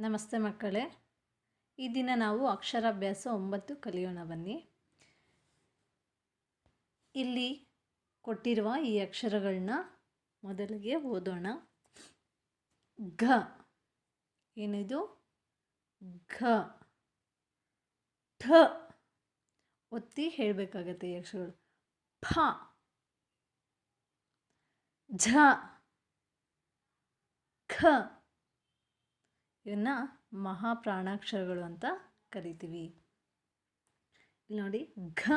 ನಮಸ್ತೆ ಮಕ್ಕಳೇ. ಈ ದಿನ ನಾವು ಅಕ್ಷರಾಭ್ಯಾಸ ಒಂಬತ್ತು ಕಲಿಯೋಣ ಬನ್ನಿ. ಇಲ್ಲಿ ಕೊಟ್ಟಿರುವ ಈ ಅಕ್ಷರಗಳನ್ನ ಮೊದಲಿಗೆ ಓದೋಣ. ಘ. ಏನಿದು? ಘ. ಠ. ಒತ್ತಿ ಹೇಳಬೇಕಾಗತ್ತೆ ಈ ಅಕ್ಷರಗಳು. ಫ ಝ. ಖ. ಇವನ್ನ ಮಹಾಪ್ರಾಣಾಕ್ಷರಗಳು ಅಂತ ಕರಿತೀವಿ. ಇಲ್ಲಿ ನೋಡಿ, ಘ,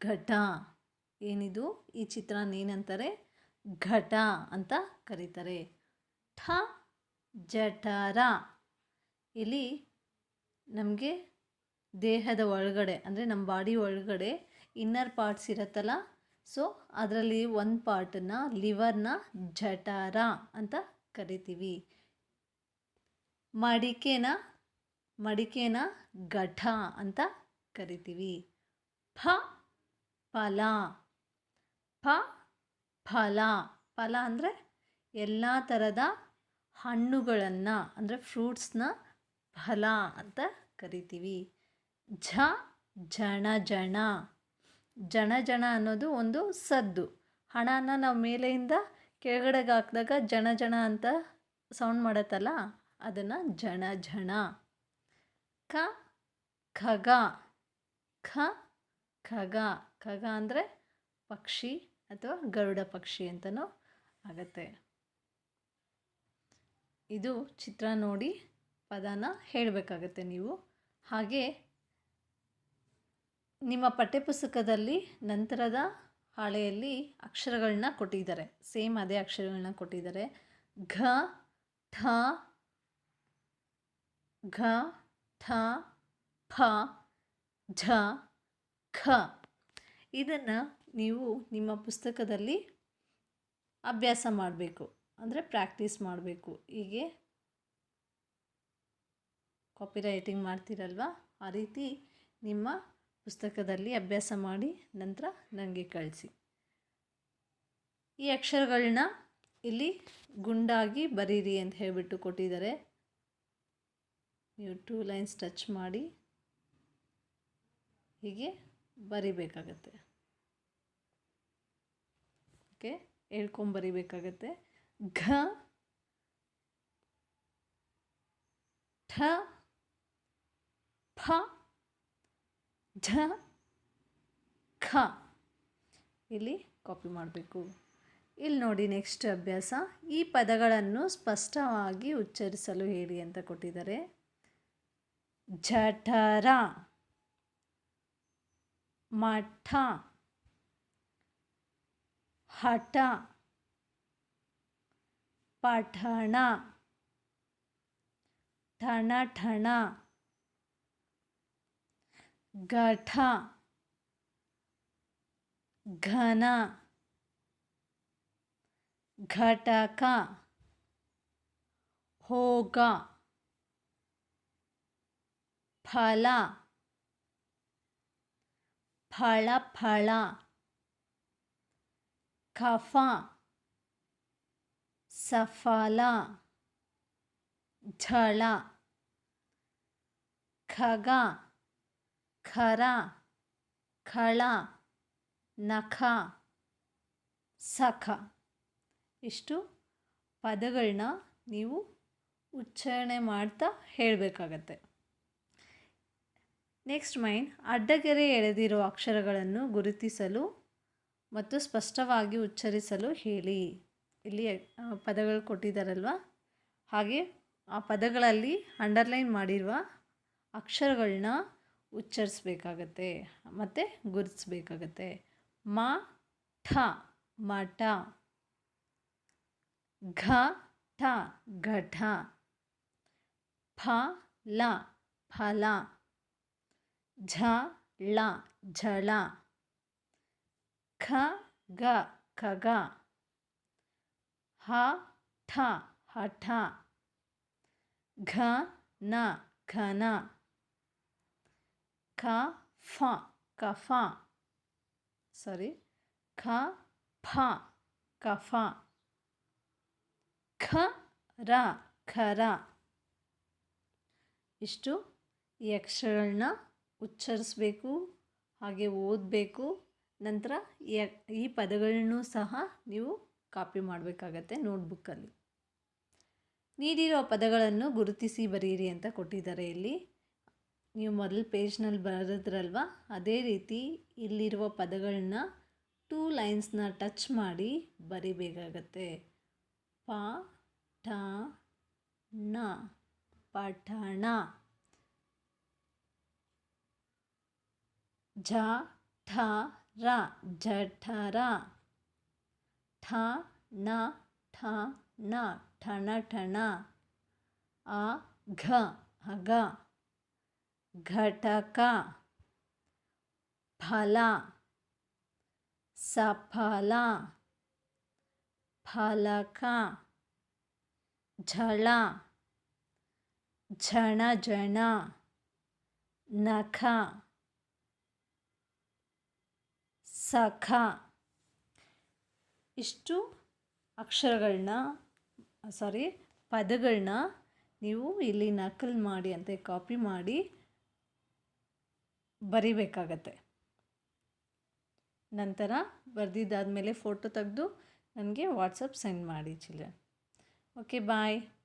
ಘಟ. ಏನಿದು? ಈ ಚಿತ್ರನ ಏನಂತಾರೆ ಘಟ ಅಂತ ಕರೀತಾರೆ. ಠ, ಜಠರ. ಇಲ್ಲಿ ನಮಗೆ ದೇಹದ ಒಳಗಡೆ, ಅಂದರೆ ನಮ್ಮ ಬಾಡಿ ಒಳಗಡೆ ಇನ್ನರ್ ಪಾರ್ಟ್ಸ್ ಇರುತ್ತಲ್ಲ ಸೊ ಅದರಲ್ಲಿ ಒಂದು ಪಾರ್ಟನ್ನು ಲಿವರ್ನ ಜಠರ ಅಂತ ಕರಿತೀವಿ. ಮಡಿಕೆನ ಮಡಿಕೆನ ಘಟ ಅಂತ ಕರಿತೀವಿ. ಫ ಫಲ. ಫ ಫಲ. ಫಲ ಅಂದರೆ ಎಲ್ಲ ಥರದ ಹಣ್ಣುಗಳನ್ನು, ಅಂದರೆ ಫ್ರೂಟ್ಸ್ನ ಫಲ ಅಂತ ಕರಿತೀವಿ. ಝ, ಜಣ ಜಣ. ಜಣ ಜಣ ಅನ್ನೋದು ಒಂದು ಸದ್ದು. ಹಣನ ನಾವು ಮೇಲೆಯಿಂದ ಕೆಳಗಡೆಗೆ ಹಾಕಿದಾಗ ಜಣ ಜಣ ಅಂತ ಸೌಂಡ್ ಮಾಡತ್ತಲ್ಲ? ಅದನ್ನು ಜಣ ಜಣ ಕ, ಖಗ. ಖ, ಖಗ. ಖಗ ಅಂದರೆ ಪಕ್ಷಿ ಅಥವಾ ಗರುಡ ಪಕ್ಷಿ ಅಂತಲೂ ಆಗತ್ತೆ. ಇದು ಚಿತ್ರ ನೋಡಿ ಪದನ ಹೇಳಬೇಕಾಗತ್ತೆ ನೀವು. ಹಾಗೆ ನಿಮ್ಮ ಪಠ್ಯಪುಸ್ತಕದಲ್ಲಿ ನಂತರದ ಹಾಳೆಯಲ್ಲಿ ಅಕ್ಷರಗಳನ್ನ ಕೊಟ್ಟಿದ್ದಾರೆ. ಸೇಮ್ ಅದೇ ಅಕ್ಷರಗಳನ್ನ ಕೊಟ್ಟಿದ್ದಾರೆ. ಘ, ಠ ಘ, ಠ ಫ ಝ ಖ. ಇದನ್ನು ನೀವು ನಿಮ್ಮ ಪುಸ್ತಕದಲ್ಲಿ ಅಭ್ಯಾಸ ಮಾಡಬೇಕು. ಅಂದರೆ ಪ್ರಾಕ್ಟೀಸ್ ಮಾಡಬೇಕು. ಹೀಗೆ ಕಾಪಿ ರೈಟಿಂಗ್ ಮಾಡ್ತೀರಲ್ವ? ಆ ರೀತಿ ನಿಮ್ಮ ಪುಸ್ತಕದಲ್ಲಿ ಅಭ್ಯಾಸ ಮಾಡಿ ನಂತರ ನನಗೆ ಕಳಿಸಿ. ಈ ಅಕ್ಷರಗಳನ್ನ ಇಲ್ಲಿ ಗುಂಡಾಗಿ ಬರೀರಿ ಅಂತ ಹೇಳಿಬಿಟ್ಟು ಕೊಟ್ಟಿದ್ದಾರೆ. ನೀವು ಟೂ ಲೈನ್ಸ್ ಟಚ್ ಮಾಡಿ ಹೀಗೆ ಬರಿಬೇಕಾಗತ್ತೆ. ಓಕೆ ಹೇಳ್ಕೊಂಬರಿಬೇಕಾಗತ್ತೆ ಘ, ಠ ಫ ಝ, ಖ. ಇಲ್ಲಿ ಕಾಪಿ ಮಾಡಬೇಕು. ಇಲ್ಲಿ ನೋಡಿ ನೆಕ್ಸ್ಟ್ ಅಭ್ಯಾಸ. ಈ ಪದಗಳನ್ನು ಸ್ಪಷ್ಟವಾಗಿ ಉಚ್ಚರಿಸಲು ಹೇಳಿ ಅಂತ ಕೊಟ್ಟಿದ್ದಾರೆ. ಜಠರ ಮಠ ಹಠ ಪಠಣ ಠಣ ಠಣ ಘಟ ಘನ ಘಟಕ ಹೋಗ ಫಲ. ಫಳ ಫಳ. ಕಫ. ಸಫಲ. ಝಳ. ಖಗ. ಖರ. ಖಳ. ನಖ. ಸಖ. ಇಷ್ಟು ಪದಗಳನ್ನ ನೀವು ಉಚ್ಚಾರಣೆ ಮಾಡ್ತಾ ಹೇಳಬೇಕಾಗತ್ತೆ. ನೆಕ್ಸ್ಟ್ ಮೈನ್, ಅಡ್ಡಗೆರೆ ಎಳೆದಿರುವ ಅಕ್ಷರಗಳನ್ನು ಗುರುತಿಸಲು ಮತ್ತು ಸ್ಪಷ್ಟವಾಗಿ ಉಚ್ಚರಿಸಲು ಹೇಳಿ. ಇಲ್ಲಿ ಪದಗಳು ಕೊಟ್ಟಿದ್ದಾರಲ್ವ? ಹಾಗೆ, ಆ ಪದಗಳಲ್ಲಿ ಅಂಡರ್ಲೈನ್ ಮಾಡಿರುವ ಅಕ್ಷರಗಳನ್ನ ಉಚ್ಚರಿಸಬೇಕಾಗತ್ತೆ, ಮತ್ತು ಗುರುತಿಸಬೇಕಾಗತ್ತೆ. ಮ, ಠ, ಮಠ. ಘ, ಠ, ಘಟ. ಫ, ಲ, ಫಲ. ಝ ಳ ಝಳ ಖ ಗ ಖಗ ಹ ಠ ಹಠ ಘ ನ ಘನ ಖ ಫ ಕಫ ಸಾರಿ ಖ ಫ ಕಫ ಖ ರ ಖರ ಇಷ್ಟು ಈ ಅಕ್ಷರಗಳನ್ನ ಉಚ್ಚರಿಸ್ಬೇಕು, ಹಾಗೆ ಓದಬೇಕು, ನಂತರ ಈ ಪದಗಳನ್ನೂ ಸಹ ನೀವು ಕಾಪಿ ಮಾಡಬೇಕಾಗತ್ತೆ ನೋಟ್ಬುಕ್ಕಲ್ಲಿ. ನೀಡಿರೋ ಪದಗಳನ್ನು ಗುರುತಿಸಿ ಬರೆಯಿರಿ ಅಂತ ಕೊಟ್ಟಿದ್ದಾರೆ ಇಲ್ಲಿ. ನೀವು ಮೊದಲು ಪೇಜ್ನಲ್ಲಿ ಬರೆದ್ರಲ್ವ ಅದೇ ರೀತಿ ಇಲ್ಲಿರುವ ಪದಗಳನ್ನ ಟೂ ಲೈನ್ಸ್ನ ಟಚ್ ಮಾಡಿ ಬರಿಬೇಕಾಗತ್ತೆ. ಪ, ಠ, ಣ, ಪಠಣ. ಝ ಠ ರ ಜಠರ ಠ ಣ ಠ ಣ ಠಣ ಠಣ ಆ ಘ ಹಗ ಘಟಕ ಫಲ ಸಫಲ ಫಲಕ ಝಳ ಝಣ ಜಣ ನಖ ಸಖ. ಇಷ್ಟು ಅಕ್ಷರಗಳನ್ನ ಸಾರಿ ಪದಗಳನ್ನ ನೀವು ಇಲ್ಲಿ ನಕಲ್ ಮಾಡಿ ಅಂತ, ಕಾಪಿ ಮಾಡಿ ಬರಿಬೇಕಾಗತ್ತೆ. ನಂತರ ಬರೆದಿದ್ದಾದಮೇಲೆ ಫೋಟೋ ತೆಗೆದು ನನಗೆ ವಾಟ್ಸಪ್ ಸೆಂಡ್ ಮಾಡಿ ಚಿಲ್ಡ್ರನ್. Okay, bye.